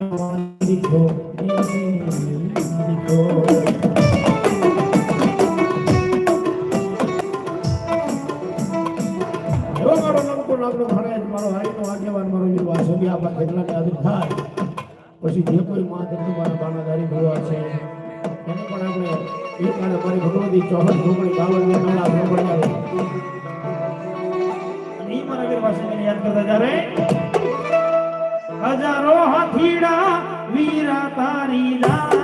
દીઠો એવો મારો નમકો નામનો મહારાજ મારો હારીનો આપણા ખેતલાને હાજર થાય પછી જે કોઈ મા છે આપણે અને મારી ભગવતી ચોહન ઢોકળી બાવન ઈ મારા વીર વાસુકીને યાદ કરતા જ્યારે હજારો હથીડા વીરા તારી દાન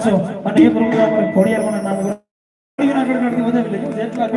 તો પાંચસો અને એક રૂપિયા આપણે ખોડિયાર નામ ખોડિયારના ગણગણથી વધાવી લેજો જેટલા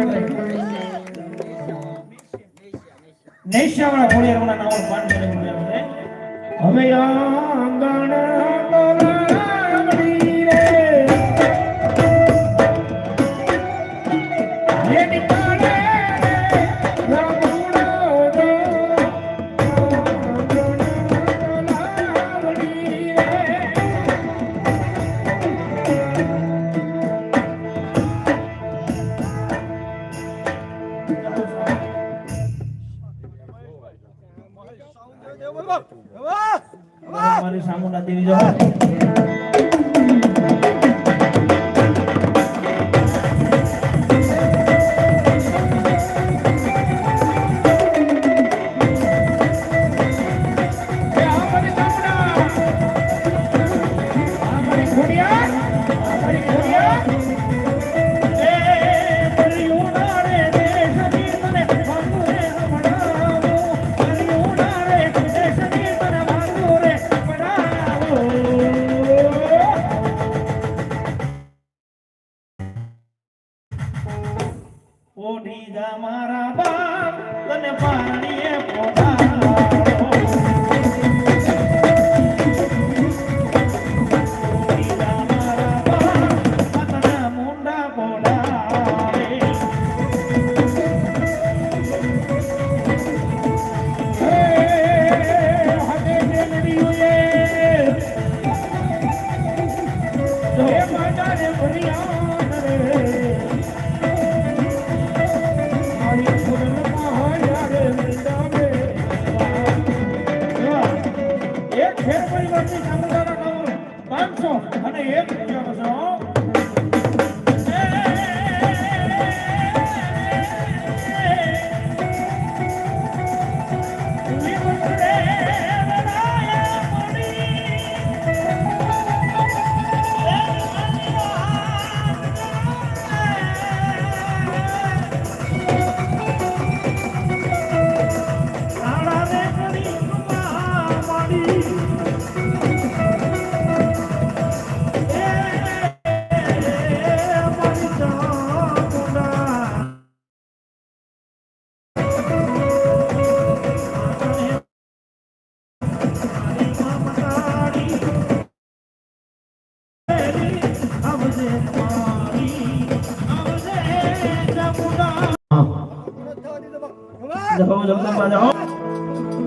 જગદંબા જાઓ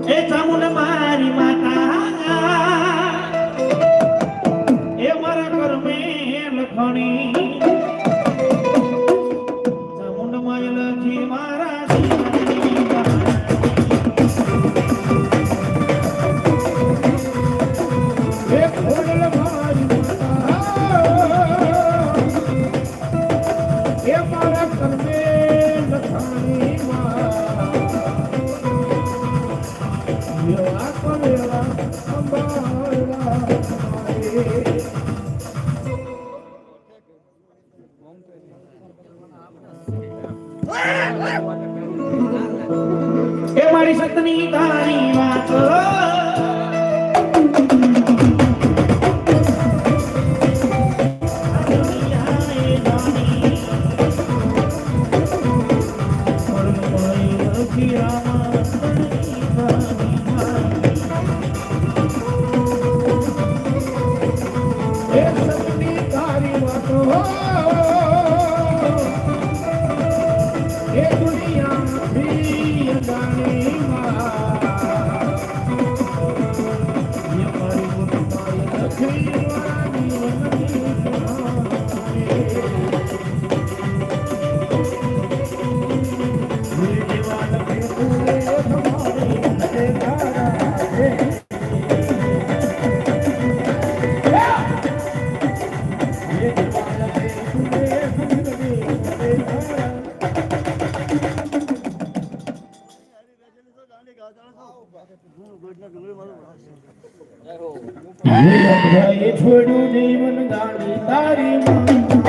એ ચામુંડા એ નહીં મન ગાડી તારી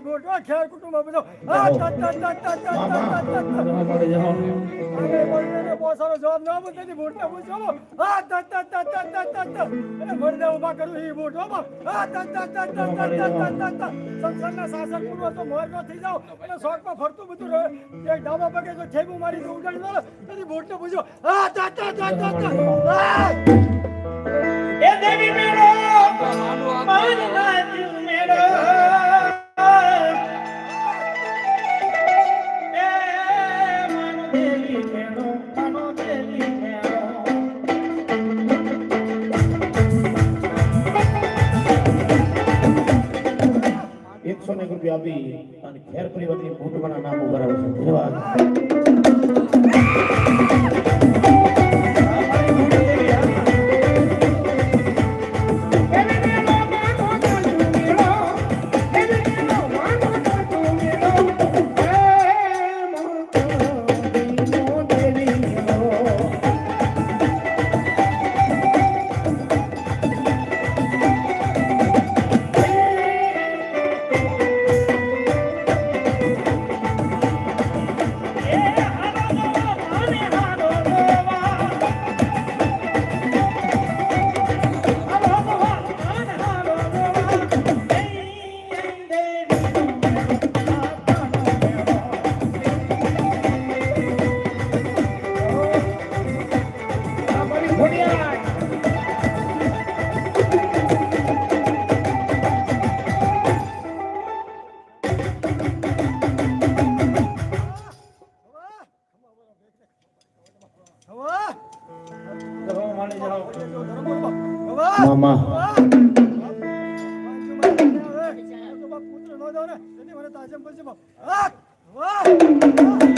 બીજી બોટ આ ખેર કુટુંબ આ બધો આ ટટ ટટ ટટ ટટ પોસાનો જવાબ ના બોલ તેથી બોટ ના પૂછો આ ટટ ટટ ટટ ટટ ટટ અને મરદા ઊભા કરું એ બોટ હો આ ટટ ટટ ટટ ટટ ટટ ટટ સંસારના શાસક પૂર્વ તો મોર નો થઈ જાવ અને શોખમાં ફરતું બધું રહે એક ડાબા પગે તો ઠેબુ મારી તો ઉડાડી દો તેથી બોટ ને પૂછો આ ટટ ટટ ટટ ટટ એ દેવી મેળો મારું નાથ મેળો એકસો ને રૂપિયા આપી અને ખેર પરિવારની કુટુંબના નામ ઊભા ધન્યવાદ. 다시 한번 집어. 악! 와!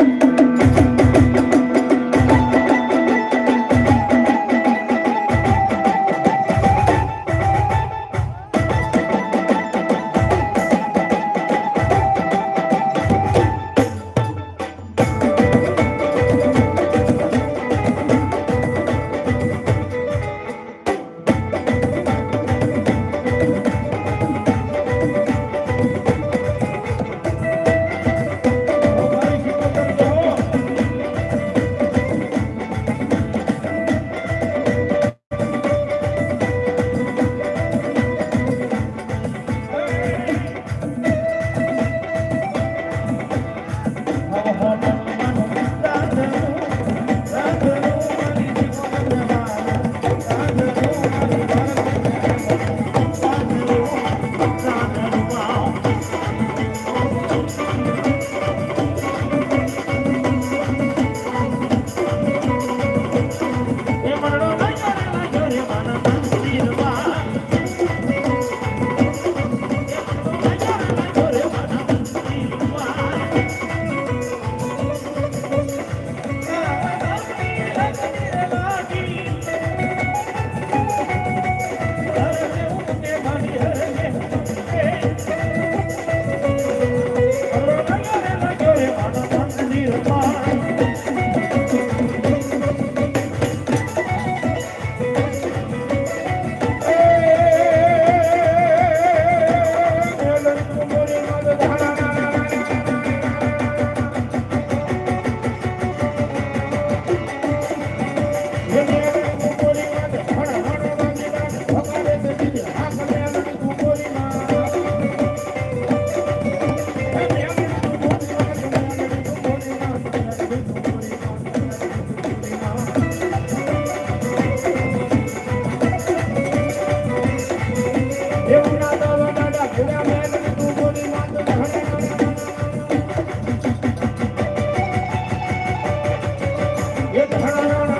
Yeah.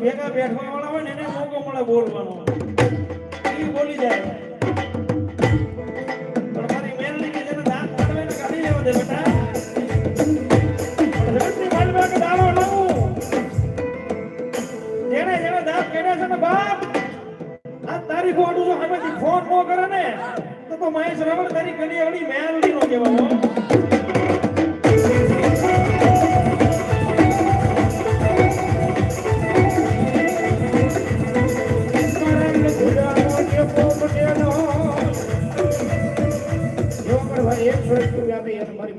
બેઠવા વાળા હોય ને એને મોકો મળે બોલવાનો. એ બોલી જાય. પણ મારી મેલડી કે જેને દાંત કાઢવે એને કાઢી લેવા દે બેટા. છે ને બાપ આ તારી ફોટો જો હવેથી ફોન નો કરે ને, તો મહેશ રમણ તારી કડી અડી મેલ નો કહેવાનો તમારી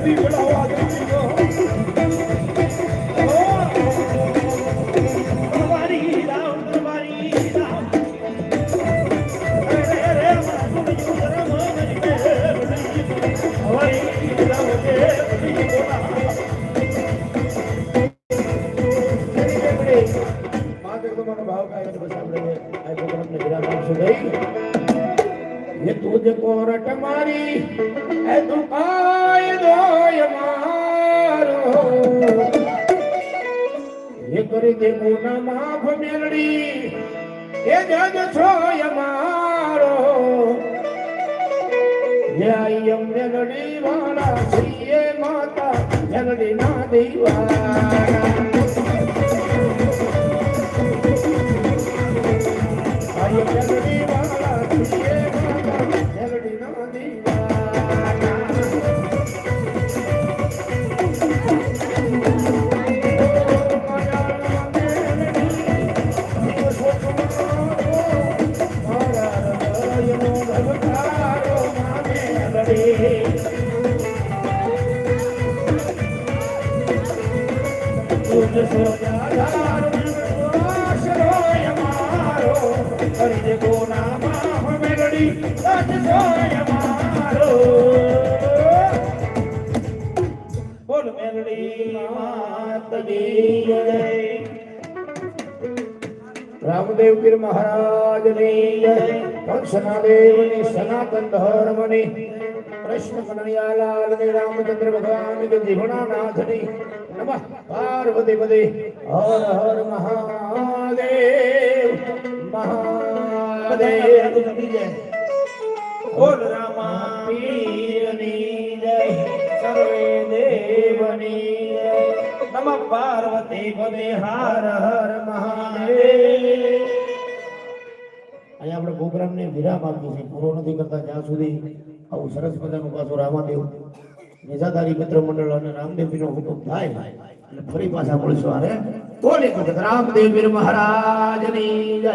તમારી ಜನನಿ ನಾ ದೈವಾನ રામદેવ પીર મહારાજની જય કંસના દેવની સનાતન ધર્મની કૃષ્ણ કનૈયાલાલની રામચંદ્ર ભગવાનની જીવનાનાથની નમઃ. પાર્વતી પદે હર હર મહાદેવ. મહાદેવ. બોલ રામા. પીરની જય. સર્વે દેવની નમઃ પાર્વતી પદે હર હર મહાદેવ. અહીંયા આપણે પ્રોગ્રામને વિરામ આપ્યો છે પૂરો નથી કરતા જ્યાં સુધી આવું સરસ મજાનું પાછું રામાદેવ. નિજાધારી મિત્ર મંડળ અને રામદેવજીનો હુકમ થાય એટલે ફરી પાછા મળશું અરે બોલે વખત? રામદેવજી મહારાજની જય.